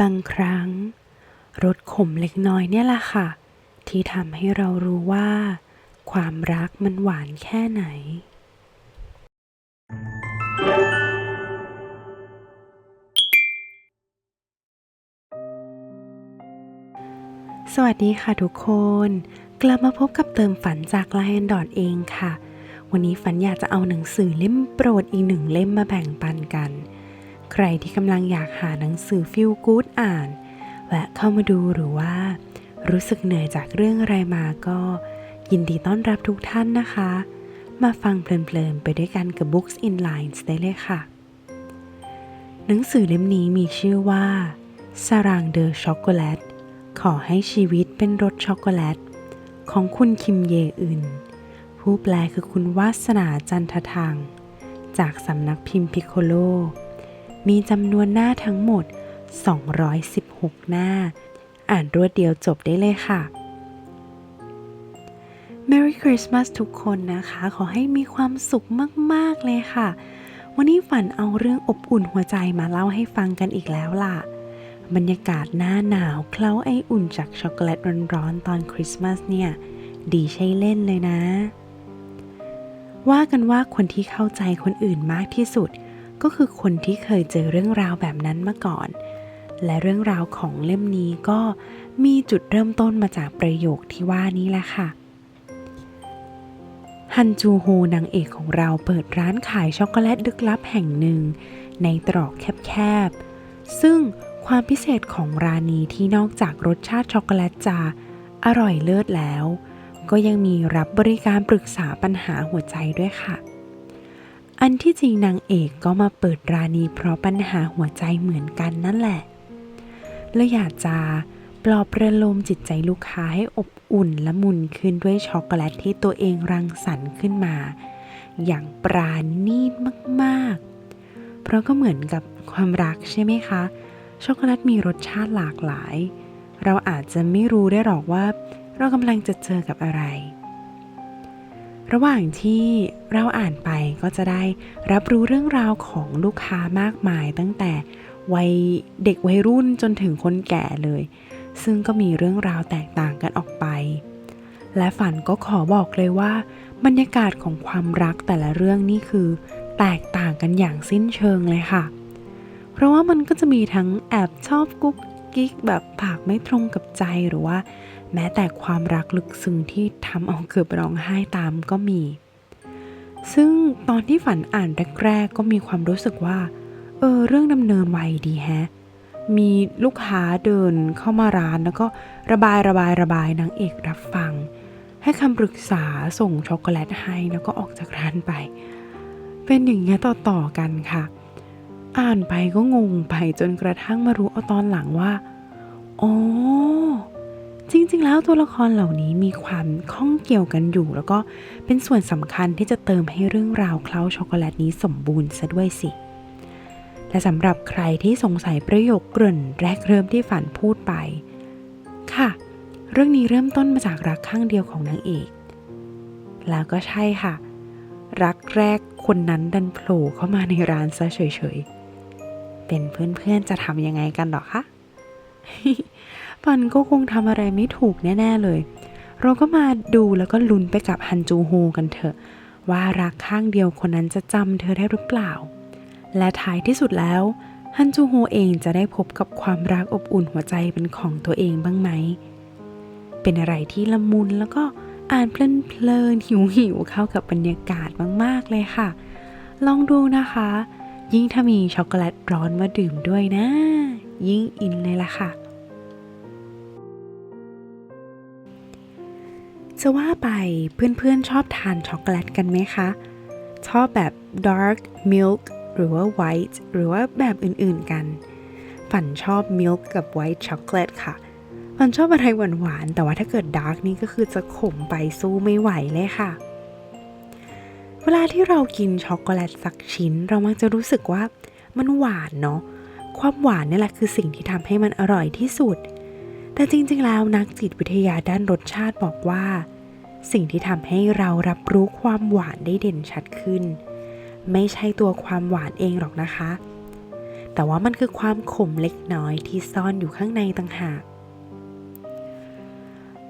บางครั้งรสขมเล็กน้อยเนี่ยแหละค่ะ ที่ทำให้เรารู้ว่า ความรักมันหวานแค่ไหน สวัสดีค่ะทุกคน กลับมาพบกับเติมฝันจาก Lion Dot เองค่ะ วันนี้ฝันอยากจะเอาหนังสือเล่มโปรดอีกหนึ่งเล่มมาแบ่งปันกัน ใครที่กำลังอยากหาหนังสือฟิลกู๊ดอ่าน แวะเข้ามาดูหรือว่า รู้สึกเหนื่อยจากเรื่องอะไรมาก็ ยินดีต้อนรับทุกท่านนะคะ มาฟังเพลินๆไปด้วยกันกับ Books in Lines ได้เลยค่ะ หนังสือเล่มนี้มีชื่อว่าสรางเดอช็อกโกแลต ขอให้ชีวิตเป็นรสช็อกโกแลต ของคุณคิมเยอึน ผู้แปลคือคุณวาสนาจันททังจากสำนักพิมพ์พิโคโล มีจำนวนหน้าทั้งหมด 216 หน้า อ่านรวดเดียวจบได้เลยค่ะ Merry Christmas ทุกคนนะคะ ขอให้มีความสุขมาก ๆ เลยค่ะ วันนี้ฝันเอาเรื่องอบอุ่นหัวใจมาเล่าให้ฟังกันอีกแล้วล่ะ บรรยากาศหน้าหนาวเคล้าไออุ่นจากช็อกโกแลตร้อนๆตอนคริสต์มาสเนี่ย ดีใช่เล่นเลยนะ ว่ากันว่าคนที่เข้าใจคนอื่นมากที่สุด ก็คือคนที่เคยเจอเรื่องราวแบบนั้นมาก่อน และเรื่องราวของเล่มนี้ก็มีจุดเริ่มต้นมาจากประโยคที่ว่านี้แหละค่ะ ฮันจูโฮนางเอกของเราเปิดร้านขายช็อกโกแลตลึกลับแห่งหนึ่ง ในตรอกแคบๆ ซึ่งความพิเศษของร้านนี้ที่นอกจากรสชาติช็อกโกแลตจะอร่อยเลิศแล้ว ก็ยังมีรับบริการปรึกษาปัญหาหัวใจด้วยค่ะ อันที่จริงนางเอกก็มาเปิดร้านนี้เพราะปัญหาหัวใจเหมือนกันนั่นแหละและอยากจะปลอบประโลมจิตใจลูกค้าให้อบอุ่นและมุนขึ้นด้วยช็อกโกแลตที่ตัวเองรังสรรค์ขึ้นมา อย่างปราณีตมากๆ เพราะก็เหมือนกับความรักใช่ไหมคะ ช็อกโกแลตมีรสชาติหลากหลาย เราอาจจะไม่รู้ได้หรอกว่า เรากำลังจะเจอกับอะไร ระหว่างที่เราอ่านไปก็จะได้รับรู้เรื่องราวของลูกค้ามากมายตั้งแต่วัยเด็กวัยรุ่นจนถึงคนแก่เลย ซึ่งก็มีเรื่องราวแตกต่างกันออกไป และฝันก็ขอบอกเลยว่า บรรยากาศของความรักแต่ละเรื่องนี่คือ แตกต่างกันอย่างสิ้นเชิงเลยค่ะ เพราะว่ามันก็จะมีทั้งแอบชอบกุ๊กกิ๊กแบบปากไม่ตรงกับใจหรือว่า แม้แต่ความรักลึกซึ้งที่ทำเอาเกือบร้องไห้ตามก็มี ซึ่งตอนที่ฝันอ่านแรก ๆ ก็มีความรู้สึกว่า เออ เรื่องดำเนินไวดีแฮะ มีลูกค้าเดินเข้ามาร้านแล้วก็ระบายระบายระบายนางเอกรับฟัง ให้คำปรึกษาส่งช็อกโกแลตให้แล้วก็ออกจากร้านไป เป็นอย่างเงี้ยต่อๆกันค่ะ อ่านไปก็งงไปจนกระทั่งมารู้เอาตอนหลังว่าอ๋อ จริงๆ แล้วตัวละครเหล่านี้มีความข้องเกี่ยวกันอยู่ แล้วก็เป็นส่วนสำคัญที่จะเติมให้เรื่องราวเคล้าช็อกโกแลตนี้สมบูรณ์ซะด้วยสิ และสำหรับใครที่สงสัยประโยคเกริ่นแรกเริ่มที่ฝันพูดไป ค่ะ เรื่องนี้เริ่มต้นมาจากรักข้างเดียวของนางเอก แล้วก็ใช่ค่ะ รักแรกคนนั้นดันโผล่เข้ามาในร้านซะเฉยๆ เป็นเพื่อนๆจะทำยังไงกันหรอคะ ฟันก็คงทำอะไรไม่ถูกแน่ ๆเลย เราก็มาดูแล้วก็ลุ้นไปกับฮันจูโฮกันเถอะ ว่ารักข้างเดียวคนนั้นจะจำเธอได้หรือเปล่า และท้ายที่สุดแล้วฮันจูโฮเองจะได้พบกับความรักอบอุ่นหัวใจเป็นของตัวเองบ้างไหม เป็นอะไรที่ละมุนแล้วก็อ่านเพลินๆหิวหิวๆเข้ากับบรรยากาศมากๆเลยค่ะ ลองดูนะคะ ยิ่งถ้ามีช็อกโกแลตร้อนมาดื่มด้วยนะ ยิ่งอินเลยล่ะค่ะ จะว่าไปเพื่อนๆชอบทานช็อกโกแลตกันไหมคะ ชอบแบบ dark milk หรือว่า white หรือว่าแบบอื่นๆกัน ฝันชอบ milk กับ white chocolate ค่ะ ฝันชอบอะไรหวานๆ แต่ว่าถ้าเกิด dark นี่ก็คือจะขมไปสู้ไม่ไหวเลยค่ะ เวลาที่เรากินช็อกโกแลตสักชิ้น เรามักจะรู้สึกว่ามันหวานเนาะ ความหวานนี่แหละคือสิ่งที่ทำให้มันอร่อยที่สุด แต่จริงๆ แล้วนักจิตวิทยาด้านรสชาติบอกว่า สิ่งที่ทำให้เรารับรู้ความหวานได้เด่นชัดขึ้น ไม่ใช่ตัวความหวานเองหรอกนะคะ แต่ว่ามันคือความขมเล็กน้อยที่ซ่อนอยู่ข้างในต่างหาก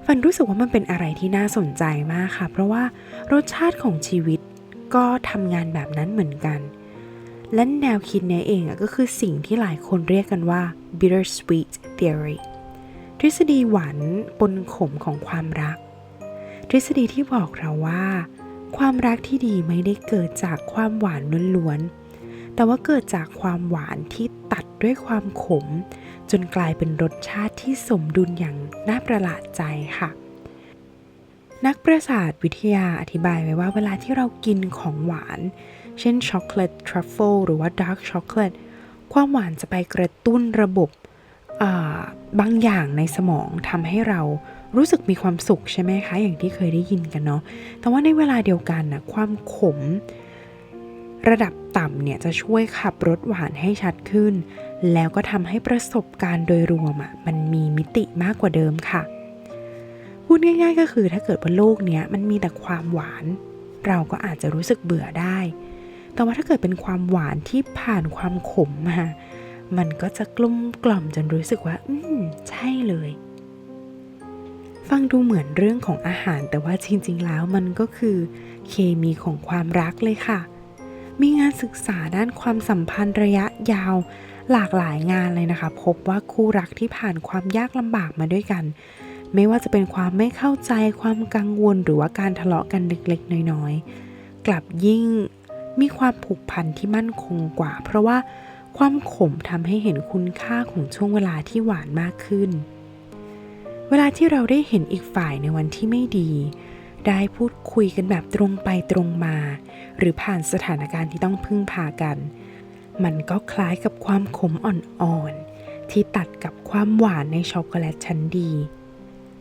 ฟันรู้สึกว่ามันเป็นอะไรที่น่าสนใจมากค่ะ เพราะว่ารสชาติของชีวิตก็ทำงานแบบนั้นเหมือนกัน และแนวคิดนี้เองก็คือสิ่งที่หลายคนเรียกกันว่า bittersweet theory ทฤษฎีหวานปนขมของความรัก ทฤษฎีที่บอกเราว่า ความรักที่ดีไม่ได้เกิดจากความหวานล้วนๆ แต่ว่าเกิดจากความหวานที่ตัดด้วยความขม จนกลายเป็นรสชาติที่สมดุลอย่างน่าประหลาดใจค่ะ นักประสาทวิทยาอธิบายไว้ว่าเวลาที่เรากินของหวาน เช่นช็อกโกแลตทรัฟเฟิลหรือว่าดาร์กช็อกโกแลตความหวานจะไปกระตุ้นระบบ บางอย่างในสมองทำให้เรารู้สึกมีความสุขใช่ไหมคะ อย่างที่เคยได้ยินกันเนาะแต่ว่าในเวลาเดียวกันนะความขม ระดับต่ำเนี่ยจะช่วยขับรสหวานให้ชัดขึ้น แล้วก็ทำให้ประสบการณ์โดยรวมอะ่ะมันมีมิติมากกว่าเดิมค่ะ พูดง่าย ๆ ก็คือถ้าเกิดว่าโลกเนี้ยมันมีแต่ความหวาน เราก็อาจจะรู้สึกเบื่อได้ แต่ว่าถ้าเกิดเป็นความหวานที่ผ่านความขมมา มันก็จะกลุ่มกล่อมจนรู้สึกว่า อืม ใช่เลย ฟังดูเหมือนเรื่องของอาหารแต่ว่าจริง ๆ แล้วมันก็คือ เคมีของความรักเลยค่ะ มีงานศึกษาด้านความสัมพันธ์ระยะยาว หลากหลายงานเลยนะคะ พบว่าคู่รักที่ผ่านความยากลำบากมาด้วยกัน ไม่ว่าจะเป็นความไม่เข้าใจความกังวลหรือว่าการทะเลาะกันเล็กๆ น้อยๆ กลับยิ่งมีความผูกพันที่มั่นคงกว่า เพราะว่า ความขมทำให้เห็นคุณค่าของช่วงเวลาที่หวานมากขึ้น เวลาที่เราได้เห็นอีกฝ่ายในวันที่ไม่ดี ได้พูดคุยกันแบบตรงไปตรงมา หรือผ่านสถานการณ์ที่ต้องพึ่งพากัน มันก็คล้ายกับความขมอ่อนๆ ที่ตัดกับความหวานในช็อกโกแลตชั้นดี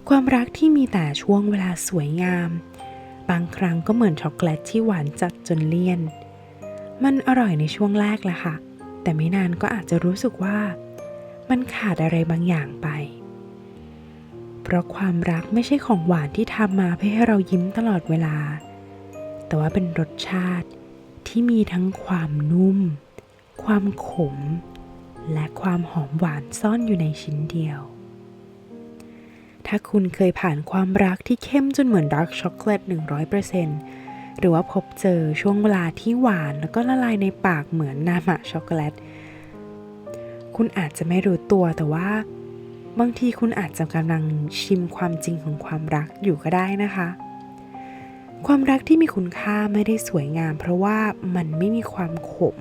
ความรักที่มีแต่ช่วงเวลาสวยงาม บางครั้งก็เหมือนช็อกโกแลตที่หวานจัดจนเลี่ยน มันอร่อยในช่วงแรกแหละค่ะ แต่ไม่นานก็อาจจะรู้สึกว่ามันขาดอะไรบางอย่างไป เพราะความรักไม่ใช่ของหวานที่ทำมาเพื่อให้เรายิ้มตลอดเวลา แต่ว่าเป็นรสชาติที่มีทั้งความนุ่ม ความขม และความหอมหวานซ่อนอยู่ในชิ้นเดียว ถ้าคุณเคยผ่านความรักที่เข้มจนเหมือนดาร์กช็อกโกแลต100% หรือว่าพบเจอช่วงเวลาที่หวานแล้วก็ละลายในปากเหมือนนามะช็อกโกแลต คุณอาจจะไม่รู้ตัวแต่ว่า บางทีคุณอาจจะกำลังชิมความจริงของความรักอยู่ก็ได้นะคะ ความรักที่มีคุณค่าไม่ได้สวยงาม เพราะว่ามันไม่มีความขม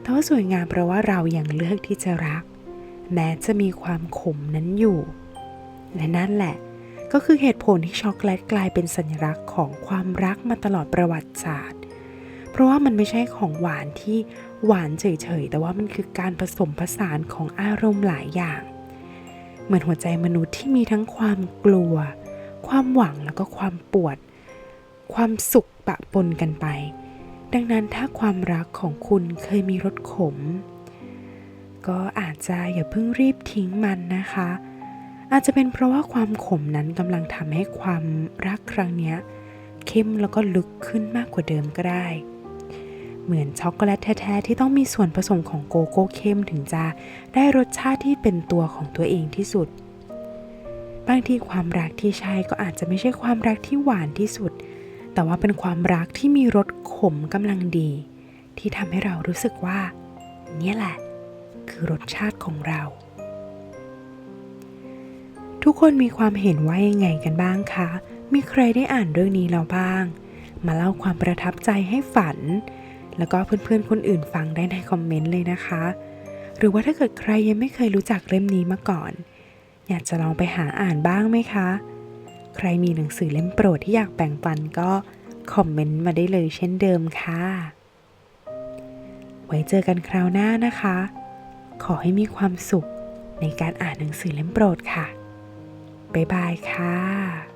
แต่ว่าสวยงามเพราะว่าเรายัางเลือกที่จะรัก แม้จะมีความขมนั้นอยู่ และนั่นแหละ ก็คือเหตุผลที่ช็อกโกแลตกลายเป็นสัญลักษณ์ของความรักมาตลอดประวัติศาสตร์ เพราะว่ามันไม่ใช่ของหวานที่หวานเฉยๆ แต่ว่ามันคือการผสมผสานของอารมณ์หลายอย่าง เหมือนหัวใจมนุษย์ที่มีทั้งความกลัว ความหวังแล้วก็ความปวด ความสุขปะปนกันไป ดังนั้นถ้าความรักของคุณเคยมีรสขม ก็อาจจะอย่าเพิ่งรีบทิ้งมันนะคะ อาจจะเป็นเพราะว่าความขมนั้นกำลังทำให้ความรักครั้งนี้เข้มแล้วก็ลึกขึ้นมากกว่าเดิมก็ได้ เหมือนช็อกโกแลตแท้ๆที่ต้องมีส่วนผสมของโกโก้เข้มถึงจะได้รสชาติที่เป็นตัวของตัวเองที่สุด บางทีความรักที่ใช่ก็อาจจะไม่ใช่ความรักที่หวานที่สุด แต่ว่าเป็นความรักที่มีรสขมกำลังดี ที่ทำให้เรารู้สึกว่า เนี่ยแหละ คือรสชาติของเรา ทุกคนมีความเห็นว่ายังไงกันบ้างคะ มีใครได้อ่านเรื่องนี้แล้วบ้าง มาเล่าความประทับใจให้ฝัน แล้วก็เพื่อนๆคนอื่นฟังได้ในคอมเมนต์เลยนะคะ หรือว่าถ้าเกิดใครยังไม่เคยรู้จักเล่มนี้มาก่อน อยากจะลองไปหาอ่านบ้างไหมคะ ใครมีหนังสือเล่มโปรดที่อยากแบ่งปันก็คอมเมนต์มาได้เลยเช่นเดิมค่ะ ไว้เจอกันคราวหน้านะคะ ขอให้มีความสุขในการอ่านหนังสือเล่มโปรดค่ะ บ๊ายบายค่ะ